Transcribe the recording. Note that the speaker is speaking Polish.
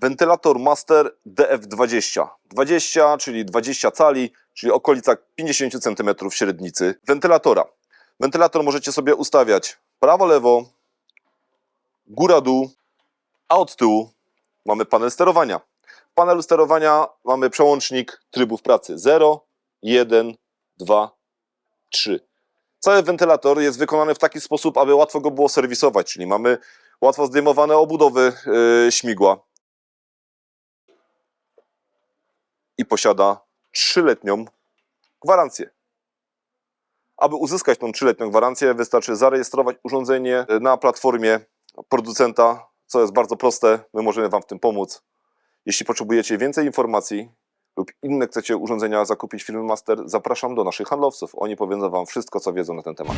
Wentylator Master DF20. 20, czyli 20 cali, czyli okolica 50 cm średnicy wentylatora. Wentylator możecie sobie ustawiać prawo-lewo, góra-dół, a od tyłu mamy panel sterowania. W panelu sterowania mamy przełącznik trybów pracy 0, 1, 2, 3. Cały wentylator jest wykonany w taki sposób, aby łatwo go było serwisować, czyli mamy łatwo zdejmowane obudowy yy, śmigła i posiada trzyletnią gwarancję. Aby uzyskać tą trzyletnią gwarancję, wystarczy zarejestrować urządzenie na platformie producenta, co jest bardzo proste. My możemy Wam w tym pomóc. Jeśli potrzebujecie więcej informacji lub inne chcecie urządzenia zakupić firmy Master, zapraszam do naszych handlowców. Oni powiedzą Wam wszystko, co wiedzą na ten temat.